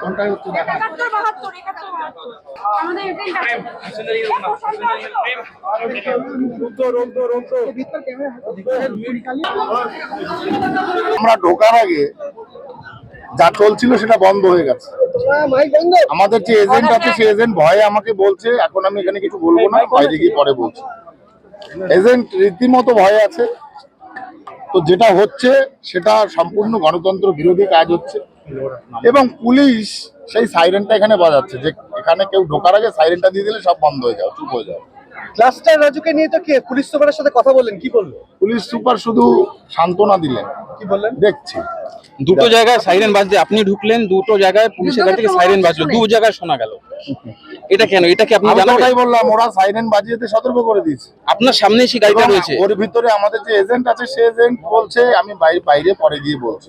কোনটাই হচ্ছে দেখা আমাদের এটাই আমরা ঢোকার আগে যা চলছিল সেটা বন্ধ হয়ে গেছে। আমাদের যে এজেন্ট আছে সেই এজেন্ট ভয়ে আমাকে বলছে এখন আমি এখানে কিছু বলব না বাইরে গিয়ে পরে বলছি। এজেন্ট রীতিমতো ভয়ে আছে। তো যেটা হচ্ছে সেটা সম্পূর্ণ গণতন্ত্র বিরোধী কাজ হচ্ছে। এবং পুলিশ সেই সাইরেনটা এখানে বাজাচ্ছে যে এখানে কেউ ঢোকার আগে সাইরেনটা দিয়ে দিলে সব বন্ধ হয়ে যাবে চুপ হয়ে যাও ক্লাস্টার রাজুকে নিয়ে তো কে? পুলিশ সুপারের সাথে কথা বললেন কি বলল? পুলিশ সুপার শুধু সান্ত্বনা দিলেন। কি বললেন? দেখছি। দুটো জায়গায় সাইরেন বাজতে আপনি ঢুকলেন দুটো জায়গায় পুলিশের গাড়ি থেকে সাইরেন বাজলো দু জায়গায় শোনা গেল। এটা কেন? এটা কি আপনি জানেন? ওটাই বললাম ওরা সাইরেন বাজিয়েতে সতর্ক করে দিয়েছে। আপনার সামনে সেই গাড়িটা রয়েছে। ওর ভিতরে আমাদের যে এজেন্ট আছে সে এজেন্ট বলছে আমি বাইরে বাইরে পরে গিয়ে বলছি।